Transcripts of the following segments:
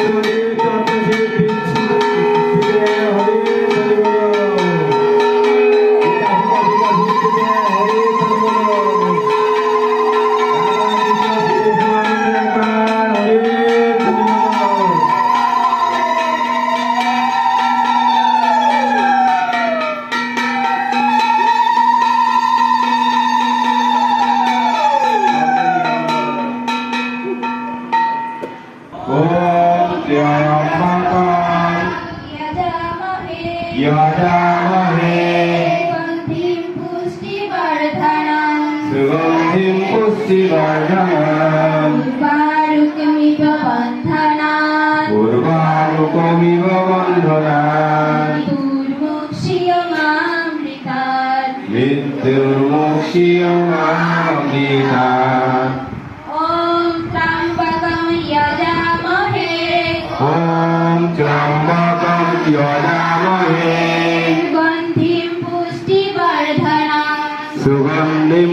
그 কমিব বন্ধনার মৃত্যুর মুক্ষীয় মামৃতার ওম ত্রাম্বকম সুগন্ধিম পুষ্টিবর্ধনা। সুগন্ধিম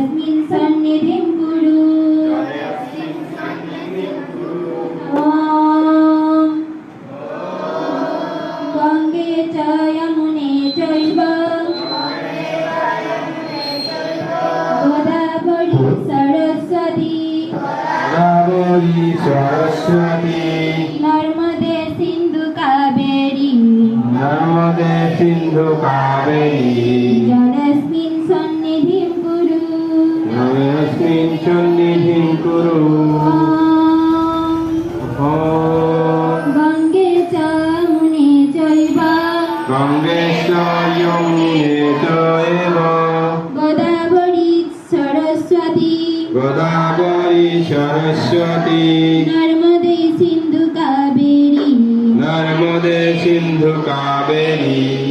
সিন্ধু কাবেরী জলস্মিন সন্নিধিম কুরু জলস্মিন সন্নিধিম কুরু গঙ্গে চ মুনে জৈব গঙ্গে চ যমুনে জৈব গোদাবরী সরস্বতী গোদাবরী সরস্বতী নর্মদে সিন্ধু কাবেরী নর্মদে সিন্ধু Kaveri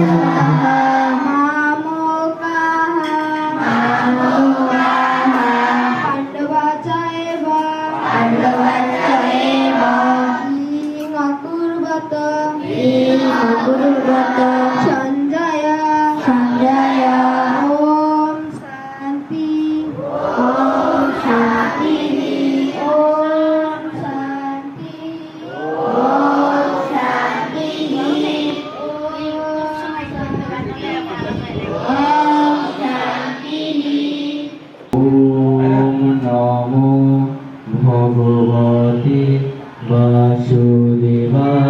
Thank you. Vasudevaya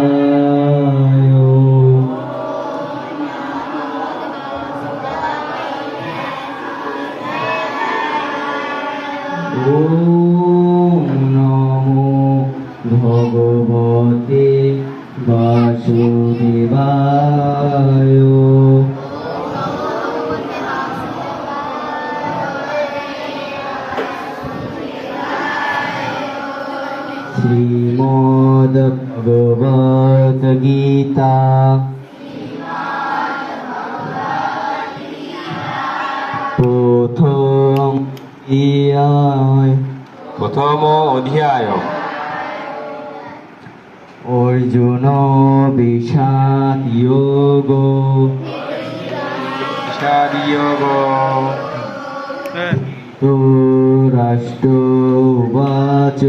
Gita প্রথম ইয়ায় প্রথম অধ্যায় অর্জুন বিষাদ যোগ বিষাদয়োগ তো রাষ্ট্র উবাচ।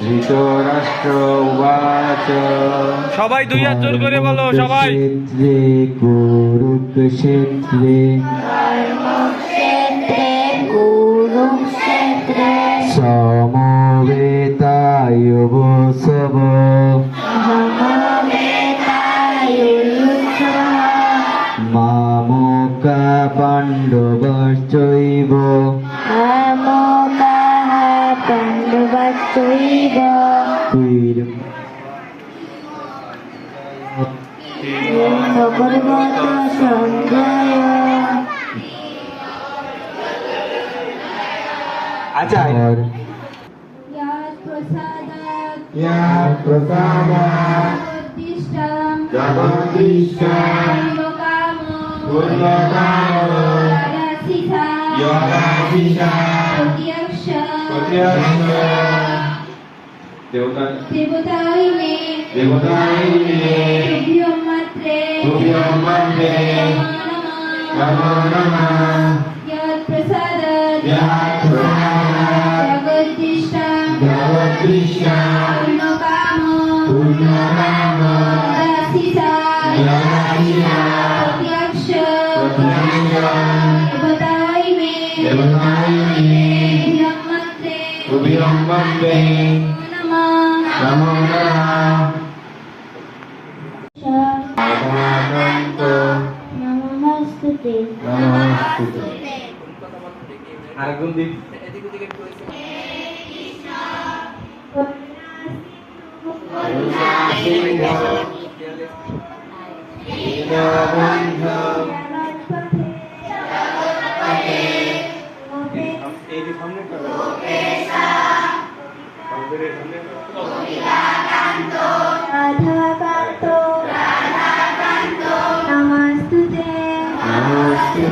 ধৃতরাষ্ট্র উবাচ। সবাই দুই হাত জোর করে বলো সবাই। ক্ষেত্রে কুরুক্ষেত্রে কুরুক্ষেত্রে পাণ্ডবাশ্চৈব কুইর ভগবত সঞ্জয় আচার্য প্রসাদাৎ ইয়া প্রসাদাৎ উদ্দিষ্টম জগদীশ্বর লোকাম পুণ্যকাম রাশিসা যোগাশিষা প্রত্যক্ষ প্রত্যক্ষ প্রসাদাৎ ইয়াৎ প্রসাদাৎ জগদ্দিষ্টম জগদীশ্বর পুণ্যকাম পুণ্যকাম রাশিসা যোগাশিষা প্রত্যক্ষ প্রত্যক্ষ দেবতাই নমস্তুতে নমস্তুতে আরেকজন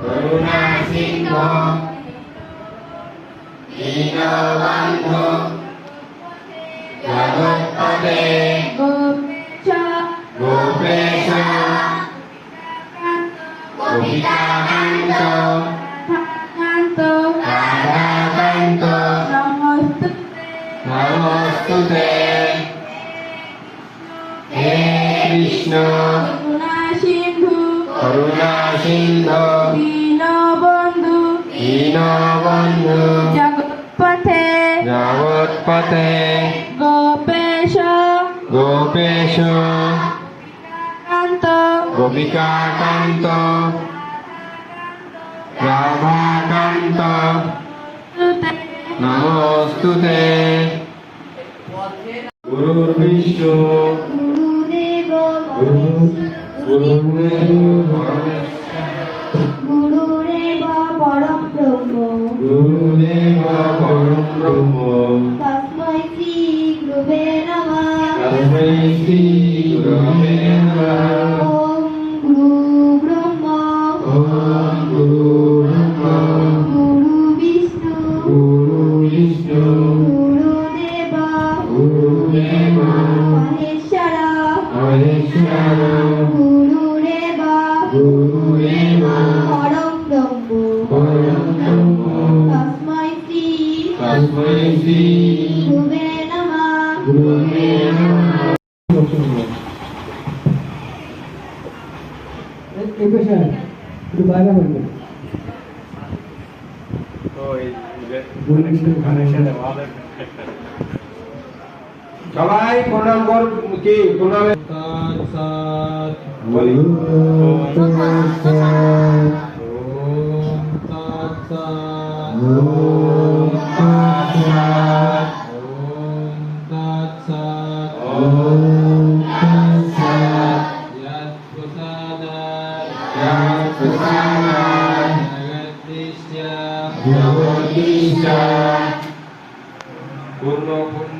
করুণা সিংহ দীনবন্ধু জগৎপদে গোপেশ গোপেশ গোপিকাকান্ত কান্ত রাধাকান্ত নমস্তুতে নমস্তুতে হে কৃষ্ণ করুণা সিন্ধু করুণা সিন্ধু দীনবন্ধু। দীনবন্ধু। জগৎপথে। জগৎপতে গোপেশ। গোপেশ। কান্ত গোপিকাকান্ত। রাধাকান্ত। নমস্তুতে। গুরুর্বিষ্ণু। গুরুদেব গুরু গুরুদেব గురువే నమ. గురువే నమ. সবাই প্রণাম কর তৎসৎ ওম